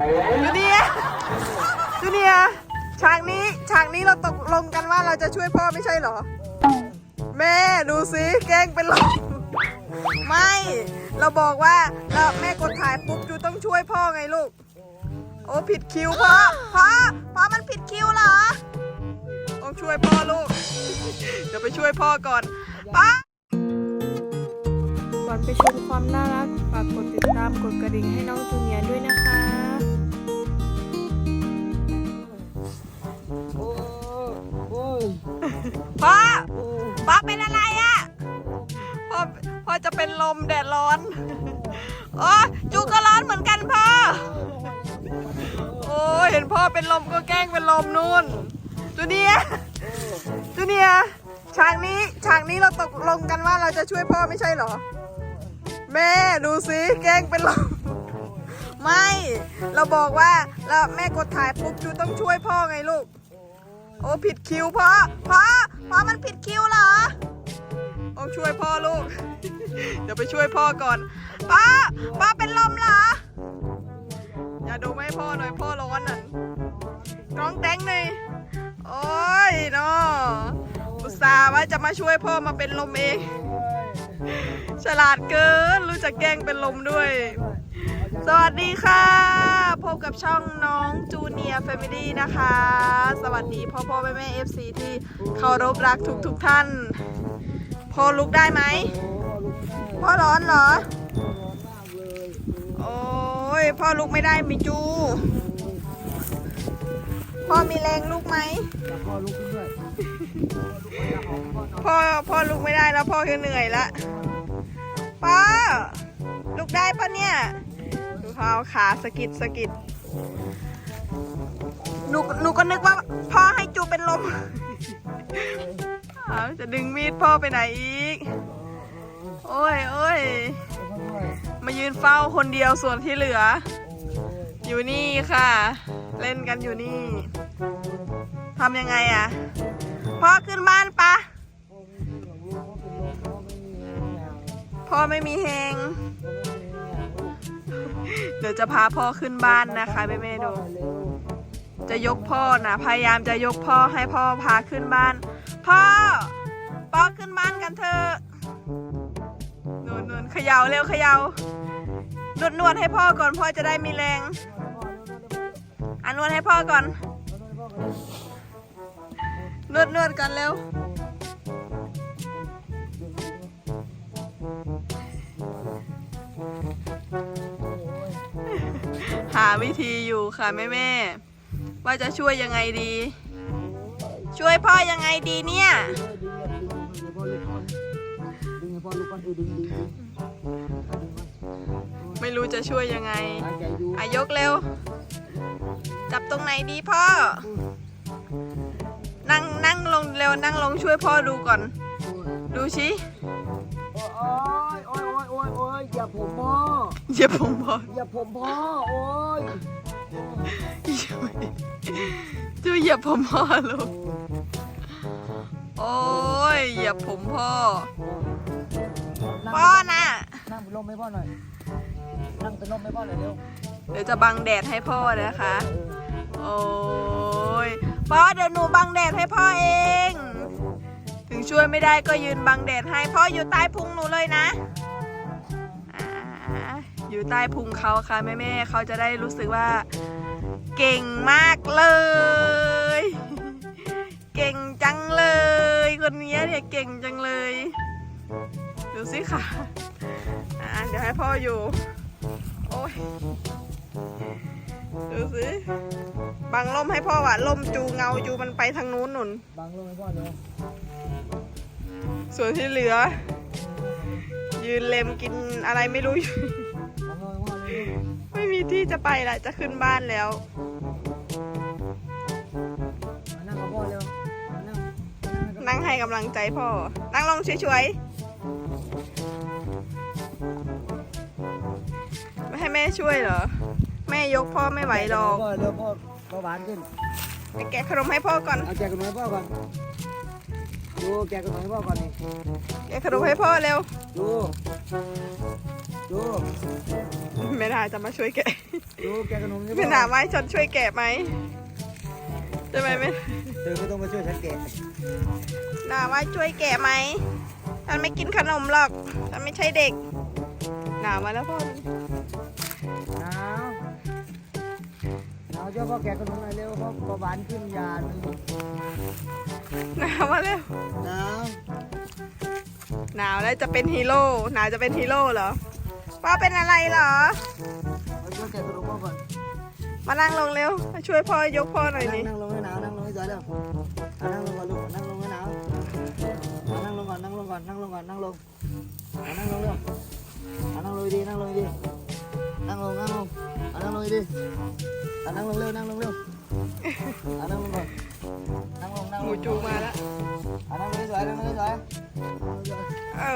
จูเนียร์จูเนียร์ฉากนี้ฉากนี้เราตกลงกันว่าเราจะช่วยพ่อไม่ใช่เหรอ แม่ดูสิแกล้งเป็นลมไม่ เราบอกว่าเราแม่กดถ่ายปุ๊บจูต้องช่วยพ่อไงลูก โอ้ผิดคิวพ่อพ่อพ่อมันผิดคิวเหรอต้องช่วยพ่อลูกเดี๋ยวไปช่วยพ่อก่อนป้าก่อนไปชมความน่ารักฝากกดติดตามกดกระดิ่งให้น้องจูเนียร์ด้วยนะคะ พ่อโอ้ยป้าเป็นอะไรอะพ่อ พ่อจะเป็นลมแดดร้อน โอ้จูก็ร้อนเหมือนกันพ่อ โอ้เห็นพ่อเป็นลมก็แกล้งเป็นลมนู่น จูเนียจูเนียฉากนี้ฉากนี้เราตกลงกันว่าเราจะช่วยพ่อไม่ใช่เหรอ แม่ดูสิแกล้งเป็นลมไม่ เราบอกว่าเราแม่กดถ่ายปุ๊บจูต้องช่วยพ่อไงลูก โอ้ผิดคิวพ่อพ่อพ่อมันผิดคิวเหรอต้องช่วยพ่อลูก เดี๋ยวไปช่วยพ่อก่อนป้าป้าเป็นลมเหรอ อย่าดมให้พ่อหน่อยพ่อร้อนน่ะน้องแตงหน่อยโอ้ยเนาะอุตส่าห์ว่าจะมาช่วยพ่อมาเป็นลมเอง ฉลาดเกินรู้จักแกล้งเป็นลมด้วย สวัสดีค่ะ พบกับช่องน้องจูเนียร์แฟมิลี่นะคะ สวัสดีพ่อพ่อแม่แม่เอฟซีที่เคารพรักทุกทุกท่าน พอลุกได้ไหมพ่อร้อนเหรอ โอ้ยพ่อลุกไม่ได้มิจู พ่อมีแรงลุกไหมพ่อลุกขึ้นด้วยพ่อพอลุกไม่ได้แล้วพ่อก็เหนื่อยละพ่อลุกได้ปะเนี่ย พ่อเอาขาสะกิดสะกิดหนูหนูก็นึกว่าพ่อให้จูเป็นลมอ้าวจะดึงมีดพ่อไปไหนอีก โอ้ยโอ้ยมายืนเฝ้าคนเดียวส่วนที่เหลือ อยู่นี่ค่ะ เล่นกันอยู่นี่ทำยังไงอะพ่อขึ้นบ้านปะพ่อไม่มีแหง เดี๋ยวจะพาพ่อขึ้นบ้านนะคะแม่เมดูจะยกพ่อนะพยายามจะยกพ่อให้พ่อพาขึ้นบ้าน พ่อพ่อขึ้นบ้านกันเถอะนวลนวลเขย่าเร็วเขย่านวดนวดให้พ่อก่อนพ่อจะได้มีแรงอะนวดให้พ่อก่อนนวดนวดกันเร็วาวิธีอยู่ค่ะแม่แม่ๆว่าจะช่วยยังไงดี ช่วยพ่อยังไงดีเนี่ยดึงให้พ่อลุกก่อนดึงให้พ่อลุกก่อนดึงดึงดึงไม่รู้จะช่วยยังไงหายใจดูอายกเร็ว จับตรงไหนดีพ่อ นั่งนั่งลงเร็วนั่งลงช่วยพ่อดูก่อน ดูชิโอ้ยโอ้ยโอ้ยโอ้ยโอ้ยอย่าผมพ่อเหยียบผมพ่ออย่าผมพ่อโอ้ย ยียบผมพ่อลูก โอ้ยเหยียบผมพ่อ พ่อน่ะ นั่งเป็นลมให้พ่อหน่อย นั่งเป็นลมให้พ่อหน่อยเร็วเดี๋ยวจะบังแดดให้พ่อนะคะ โอ้ยพ่อเดี๋ยวหนูบังแดดให้พ่อเอง ถึงช่วยไม่ได้ก็ยืนบังแดดให้พ่ออยู่ใต้พุงหนูเลยนะอ่าอยู่ใต้พุงเขาค่ะแม่แม่ๆเขาจะได้รู้สึกว่า เก่งมากเลย เก่งจังเลย คนนี้เนี่ยเก่งจังเลย ดูสิค่ะอ่าเดี๋ยวให้พ่ออยู่ โอ้ย ดูสิบังลมให้พ่อว่ะลมจูเงาจูมันไปทางนู้นหนุนบังลมให้พ่อเร็วส่วนที่เหลือ ยืนเลมกินอะไรไม่รู้อยู่ บังลมให้พ่อเร็วไม่มีที่จะไปละจะขึ้นบ้านแล้ว นั่งให้กำลังใจพ่อ นั่งลงช่วยๆไม่ให้แม่ช่วยเหรอ แม่ยกพ่อไม่ไหวหรอกพ่อเร็วพ่อพ่อหวานขึ้นไปแกะขนมให้พ่อก่อน เอาแจกขนมให้พ่อก่อน ดูแกะขนมให้พ่อก่อนนี่แกะขนมให้พ่อเร็ว ดู ดูแม่นาจะมาช่วยแกะดูแกะขนมให้พ่อแม่นาไม่ฉันช่วยแกะไหม ใช่ไหมแม่เธอไม่ต้องมาช่วยฉันแกะนาว่าช่วยแกะไหมฉันไม่กินขนมหรอกฉันไม่ใช่เด็กหนามาแล้วพ่อหนาวหนาวเจ้าพ่อแกะขนมหน่อยเร็วเพราะเบาหวานขึ้นยาหนึ่งหนาวมาแล้วหนาวหนาวแล้วจะเป็นฮีโร่หนาวจะเป็นฮีโร่เหรอพ่อเป็นอะไรเหรอมาช่วยแกะขนมพ่อก่อนมานั่งลงเร็วมาช่วยพ่อยกพ่อหน่อยนั่งนี่นั่งลง นั่งลงให้สวยเร็วอะนั่งลงก่อนลูกนั่งลงให้หนาวอะนั่งลงก่อนนั่งลงก่อนนั่งลงก่อนนั่งลงอะนั่งลงเร็วอะนั่งลงดีนั่งลงดีนั่งลงนั่งลงอะนั่งลงดีๆอะนั่งลงเร็วนั่งลงเร็วอะนั่งลงก่อนนั่งลงนั่งหมูจูมาแล้วอะนั่งลงสวยนั่งลงสวยโอ้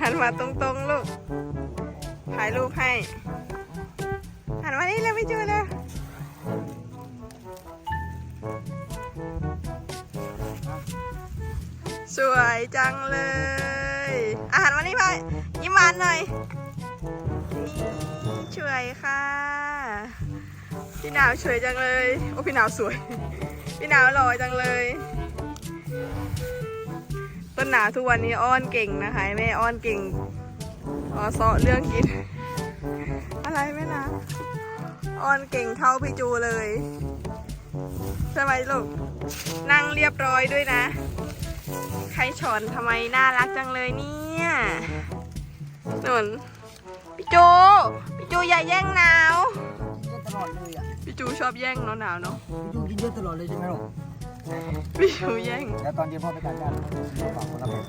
หันมาตรงๆลูกถ่ายรูปให้ หันมานี่เลยพี่จูเลยสวยจังเลยอาหารวันนี้พ่อยิ้มหวานหน่อย นี่ช่วยค่ะ พี่หนาวสวยจังเลย โอ้พี่หนาวสวย พี่หนาวหล่อจังเลย ต้นหนาวทุกวันนี้อ้อนเก่งนะคะแม่อ้อนเก่งอ๋อเซาะเรื่องกิน อะไรแม่นะอ้อนเก่งเท่าพี่จูเลยใช่ไหมลูก นั่งเรียบร้อยด้วยนะ ใครฉอนทำไมน่ารักจังเลยเนี่ยหนุนพี่จู พี่จูอย่าแย่งหนาวกินเยอะตลอดเลยอะพี่จูชอบแย่งเนาะหนาวเนาะ พี่จูกินเยอะตลอดเลยใช่ไหมลูกพี่จูแย่ง แล้วตอนเย็นพ่อไปตัดหญ้าฝากคนละแผ่น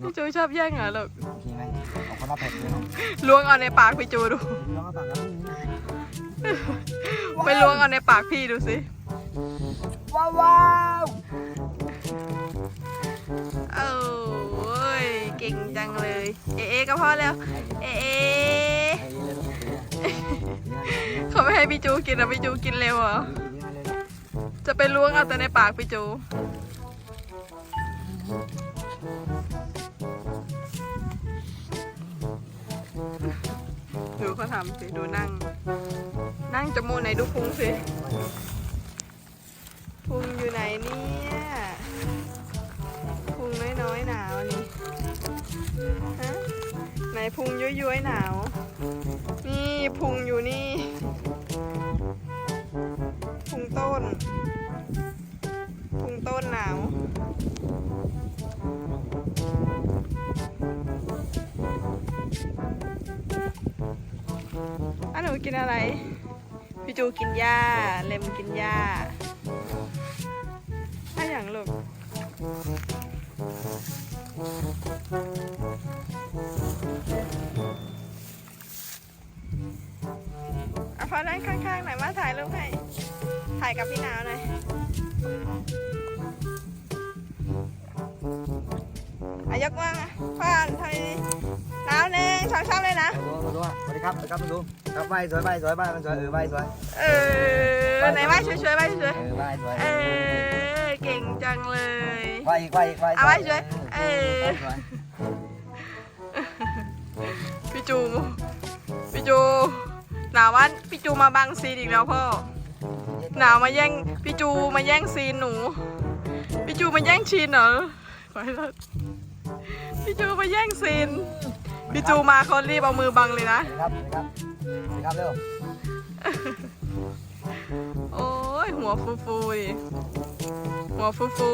พี่จูชอบแย่งเหรอลูกโอเคไหมเอา คนละแผ่นเลยเนาะล้วงเอาในปากพี่จูดูลองเอาปากกับพี่นี่นะไปล้วงเอาในปากพี่ดูสิว้าวว้าวเอ้ยเก่งจังเลย เอเอก็พอแล้ว เอเอเขาไม่ให้พี่จูกินนะพี่จูกินเร็วเหรอ จะไปล้วงเอาแต่ในปากพี่จู เขาทำสิ ดูนั่ง นั่งจมูกไหนดูพุงสิพุงอยู่ไหนเนี่ยพุงน้อยๆหนาวนี่ฮะไหนพุงย้อยๆหนาว นี่พุงอยู่นี่ พุงต้น พุงต้นหนาว อะหนูกินอะไร พี่จูกินหญ้า เลมกินหญ้าถ้าอย่างลูกเอาพอนั่งข้างๆหน่อยมาถ่ายรูปให้ ถ่ายกับพี่หนาวหน่อยอายกว่างอะพ่อนทำดีหนาวหนึ่งสองสามเลยนะดูดูดูสวัสดีครับสวัสดีครับดูครับไหวสวยไหวสวยไหวมันสวยเออไหวสวยเออไหนว่าช่วยๆว่าช่วยเออไหวสวยๆเออเก่งจังเลยไหวอีกไหวอีกไหวเอาไหว้สวยเออไหว้สวยพี่จูพี่จูหนาวว่าพี่จูมาบังซีนอีกแล้วพ่อหนาวมาแย่งพี่จูมาแย่งซีนหนูพี่จูมาแย่งชีนเหรอขอให้รอดพี่จูมาแย่งซีน พี่จูมาเขารีบเอามือบังเลยนะ สวัสดีครับสวัสดีครับสวัสดีครับเร็วโอ้ยหัวฟูฟูๆดิหัวฟูฟู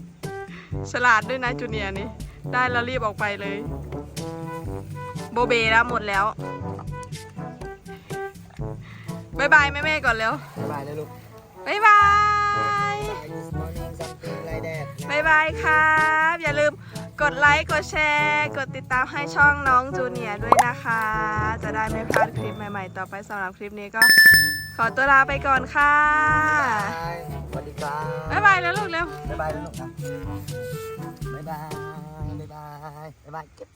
ๆฉลาดด้วยนะจูเนียร์นี่ ได้แล้วรีบออกไปเลย โบเบแล้วหมดแล้วบายบายแม่แม่ๆก่อนแล้วบ๊ายบายเลยลูก บายบาย This morning something like that บายบายครับ อย่าลืม กดไลค์ กดแชร์ กดติดตามให้ช่องน้องจูเนียร์ด้วยนะคะ จะได้ไม่พลาดคลิปใหม่ๆ ต่อไปสำหรับคลิปนี้ก็ ขอตัวลาไปก่อนค่ะ สวัสดีครับบ๊ายบายแล้วลูกเร็ว บ๊ายบายนะลูกนะบ๊ายบาย บ๊ายบาย บ๊ายบาย